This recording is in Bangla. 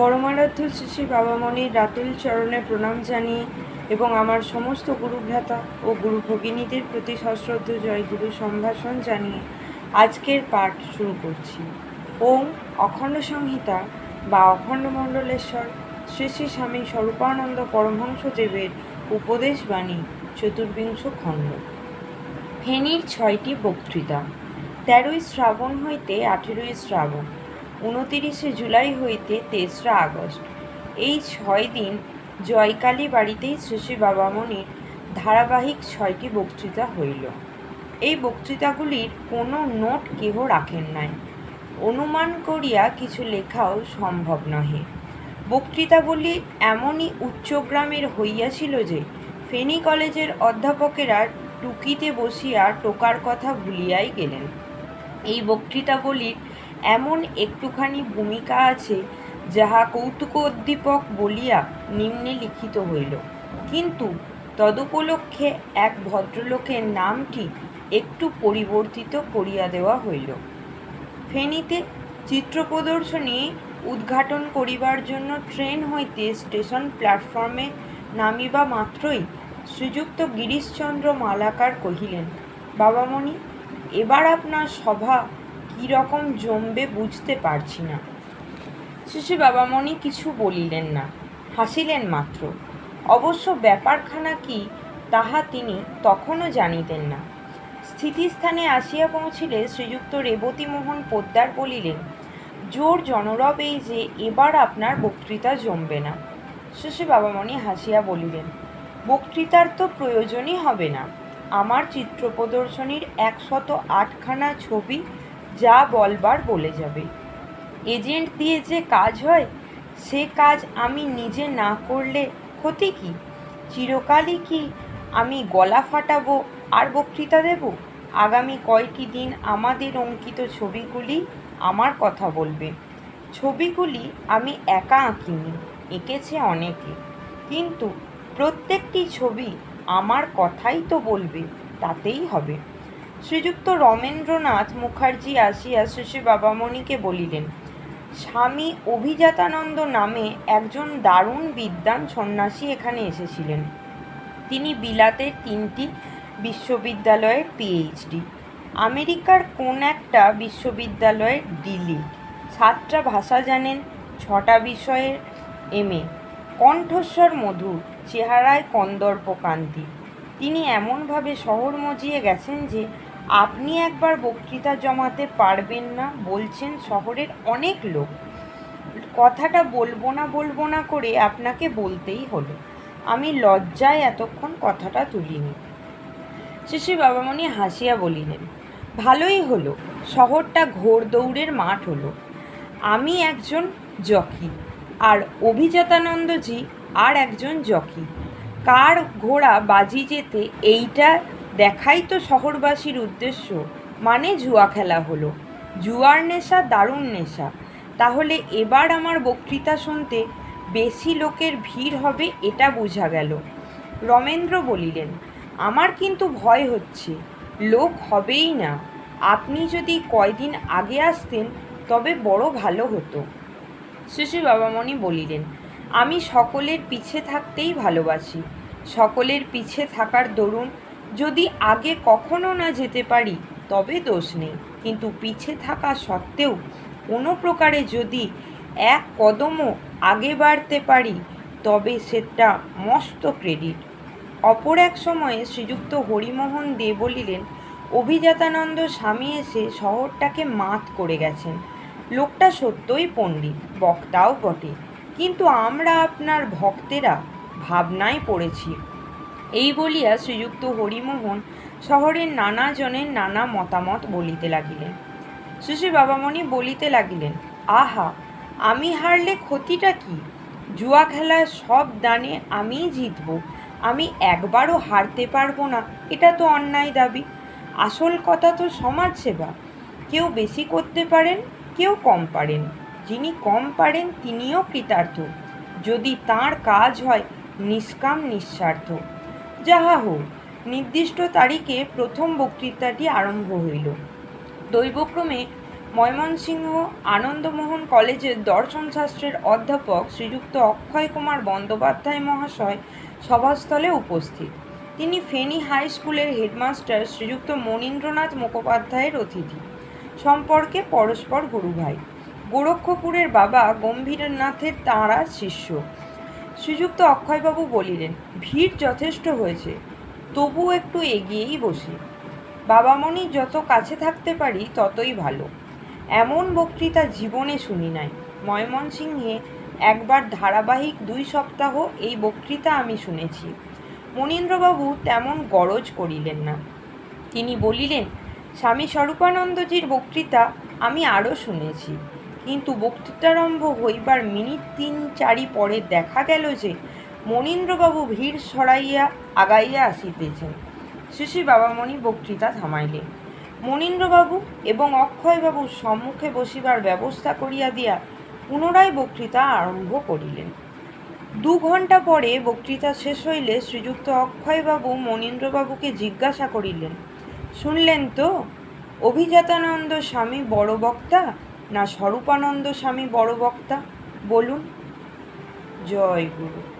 পরমারাধ্য শ্রী বাবামণির রাতুল চরণে প্রণাম জানিয়ে এবং আমার সমস্ত গুরুভ্রাতা ও গুরু ভগিনীদের প্রতি সশ্রদ্ধ জয় গুরু সম্ভাষণ জানিয়ে আজকের পাঠ শুরু করছি। ওম অখণ্ড সংহিতা বা অখণ্ড মণ্ডলেশ্বর শ্রী শ্রী স্বামী স্বরূপানন্দ পরমহংসদেবের উপদেশ বাণী চতুর্বিংশ খণ্ড। ফেনীর ছয়টি বক্তৃতা। তেরোই শ্রাবণ হইতে আঠেরোই শ্রাবণ। উনতিরিশে জুলাই হইতে তেসরা আগস্ট। এই ছয় দিন জয়কালী বাড়িতেই শ্রী শ্রী বাবামণির ধারাবাহিক ছয়টি বক্তৃতা হইল। এই বক্তৃতাগুলির কোনো নোট কেহ রাখেন নাই। অনুমান করিয়া কিছু লেখাও সম্ভব নহে। বক্তৃতাগুলি এমনই উচ্চগ্রামের হইয়াছিল যে, ফেনী কলেজের অধ্যাপকেরা টুকিতে বসিয়া টোকার কথা ভুলিয়াই গেলেন। এই বক্তৃতাগুলির এমন একটুখানি ভূমিকা আছে যাহা কৌতুকোদ্দীপক বলিয়া নিম্নে লিখিত হইল। কিন্তু তদুপলক্ষে এক ভদ্রলোকের নামটি একটু পরিবর্তিত করিয়া দেওয়া হইল। ফেনীতে চিত্র প্রদর্শনী উদ্ঘাটন করিবার জন্য ট্রেন হইতে স্টেশন প্ল্যাটফর্মে নামিবা মাত্রই শ্রীযুক্ত গিরিশচন্দ্র মালাকার কহিলেন, বাবামণি, এবার আপনার সভা রকম জমবে বুঝতে পারছি না। শ্রী বাবামণি কিছু বলিলেন না, হাসিলেন মাত্র। অবশ্য ব্যাপারখানা কি তাহা তিনি তখনও জানিতেন না। স্থিতিস্থানে আসিয়া পৌঁছিলে শ্রীযুক্ত রেবতীমোহন পোদ্দার বলিলেন, জোর জনরব এই যে, এবার আপনার বক্তৃতা জমবে না। শেষে বাবামণি হাসিয়া বলিলেন, বক্তৃতার তো প্রয়োজনই হবে না। আমার চিত্র প্রদর্শনীর একশত আটখানা ছবি যা বলবার বলে যাবে। এজেন্ট দিয়ে যে কাজ হয়, সে কাজ আমি নিজে না করলে ক্ষতি কি? চিরকালই কি আমি গলা ফাটাবো আর বক্তৃতা দেব? আগামী কয়টি দিন আমাদের অঙ্কিত ছবিগুলি আমার কথা বলবে। ছবিগুলি আমি একা আঁকিনি, এঁকেছে অনেকে। কিন্তু প্রত্যেকটি ছবি আমার কথাই তো বলবে, তাতেই হবে। শ্রীযুক্ত রমেন্দ্রনাথ মুখার্জি আসিয়া শ্রী বাবামণিকে বলিলেন, স্বামী অভিজাতানন্দ নামে একজন দারুণ বিদ্বান সন্ন্যাসী এখানে এসেছিলেন। তিনি বিলাতের তিনটি বিশ্ববিদ্যালয়ের পিএইচডি আমেরিকার কোন একটা বিশ্ববিদ্যালয়ের ডিলি সাতটা ভাষা জানেন, ছটা বিষয়ের এমএ কণ্ঠস্বর মধুর, চেহারায় কন্দর্প কান্তি তিনি এমনভাবে শহর মজিয়ে গেছেন যে আপনি একবার বক্তৃতা জমাতে পারবেন না, বলছেন শহরের অনেক লোক। কথাটা বলব না বলব না করে আপনাকে বলতেই হলো। আমি লজ্জায় এতক্ষণ কথাটা তুলিনি। শিশু বাবামণি হাসিয়া বলিলেন, ভালোই হলো, শহরটা ঘোর দৌড়ের মাঠ হলো। আমি একজন জকি, আর অভিজাতানন্দজি আর একজন জকি। কার ঘোড়া বাজি যেতে এইটা দেখাই তো শহরবাসীর উদ্দেশ্য। মানে জুয়া খেলা হলো। জুয়ার নেশা, দারুণ নেশা। তাহলে এবার আমার বক্তৃতা শুনতে বেশি লোকের ভিড় হবে, এটা বোঝা গেল। রমেন্দ্র বলিলেন, আমার কিন্তু ভয় হচ্ছে। লোক হবেই না। আপনি যদি কয়দিন আগে আসতেন, তবে বড় ভালো হতো। শিশু বাবামণি বলিলেন, আমি সকলের পিছে থাকতেই ভালোবাসি। সকলের পিছে থাকার দরুন যদি আগে কখনো না যেতে পারি, তবে দোষ নেই। কিন্তু পিছে থাকা সত্ত্বেও কোনো প্রকারে যদি এক কদমও আগে বাড়তে পারি, তবে সেটা মস্ত ক্রেডিট। অপর এক সময়ে শ্রীযুক্ত হরিমোহন দে বলিলেন, অভিজাতানন্দ স্বামী এসে শহরটাকে মাত করে গেছেন। লোকটা সত্যই পণ্ডিত, বক্তাও বটে। কিন্তু আমরা আপনার ভক্তেরা ভাবনায় পড়েছি। এই বলিয়া শ্রীযুক্ত হরিমোহন শহরের নানা জনের নানা মতামত বলিতে লাগিলেন। শ্রী বাবামণি বলিতে লাগিলেন, আহা, আমি হারলে ক্ষতিটা কি? জুয়া খেলা সব দানে আমিই জিতব, আমি একবারও হারতে পারব না, এটা তো অন্যায় দাবি। আসল কথা তো সমাজ সেবা। কেউ বেশি করতে পারেন, কেউ কম পারেন। যিনি কম পারেন, তিনিও কৃতার্থ। যদি তার কাজ হয়, নিষ্কাম নিঃস্বার্থ। যাহা হোক নির্দিষ্ট তারিখে প্রথম বক্তৃতাটি আরম্ভ হইল। দৈবক্রমে ময়মনসিংহ আনন্দমোহন কলেজের দর্শনশাস্ত্রের অধ্যাপক শ্রীযুক্ত অক্ষয় কুমার বন্দ্যোপাধ্যায় মহাশয় সভাস্থলে উপস্থিত। তিনি ফেনী হাই স্কুলের হেডমাস্টার শ্রীযুক্ত মনীন্দ্রনাথ মুখোপাধ্যায়ের অতিথি। সম্পর্কে পরস্পর গুরুভাই। গোরক্ষপুরের বাবা গম্ভীরনাথের তাঁরা শিষ্য। শ্রীযুক্ত অক্ষয়বাবু বলিলেন, ভিড় যথেষ্ট হয়েছে তবু একটু এগিয়েই বসি। বাবামণি যত কাছে থাকতে পারি ততই ভালো। এমন বক্তৃতা জীবনে শুনি নাই। ময়মনসিংহে একবার ধারাবাহিক দুই সপ্তাহ এই বক্তৃতা আমি শুনেছি। মনীন্দ্রবাবু তেমন গরজ করিলেন না। তিনি বলিলেন, স্বামী স্বরূপানন্দজির বক্তৃতা আমি আরও শুনেছি। কিন্তু বক্তৃতারম্ভ হইবার মিনিট তিন চারি পরে দেখা গেল যে মনীন্দ্রবাবু ভিড় সরাইয়া আগাইয়া আসিতেছেন। শ্রী বাবামণি বক্তৃতা থামাইলেন। মনীন্দ্রবাবু এবং অক্ষয়বাবুর সম্মুখে বসিবার ব্যবস্থা করিয়া দিয়া পুনরায় বক্তৃতা আরম্ভ করিলেন। দু ঘণ্টা পরে বক্তৃতা শেষ হইলে শ্রীযুক্ত অক্ষয়বাবু মনীন্দ্রবাবুকে জিজ্ঞাসা করিলেন, শুনলেন তো, অভিজাতানন্দ স্বামী বড় বক্তা? না স্বরূপানন্দ স্বামী বড় বক্তা? বলুন। জয় গুরু।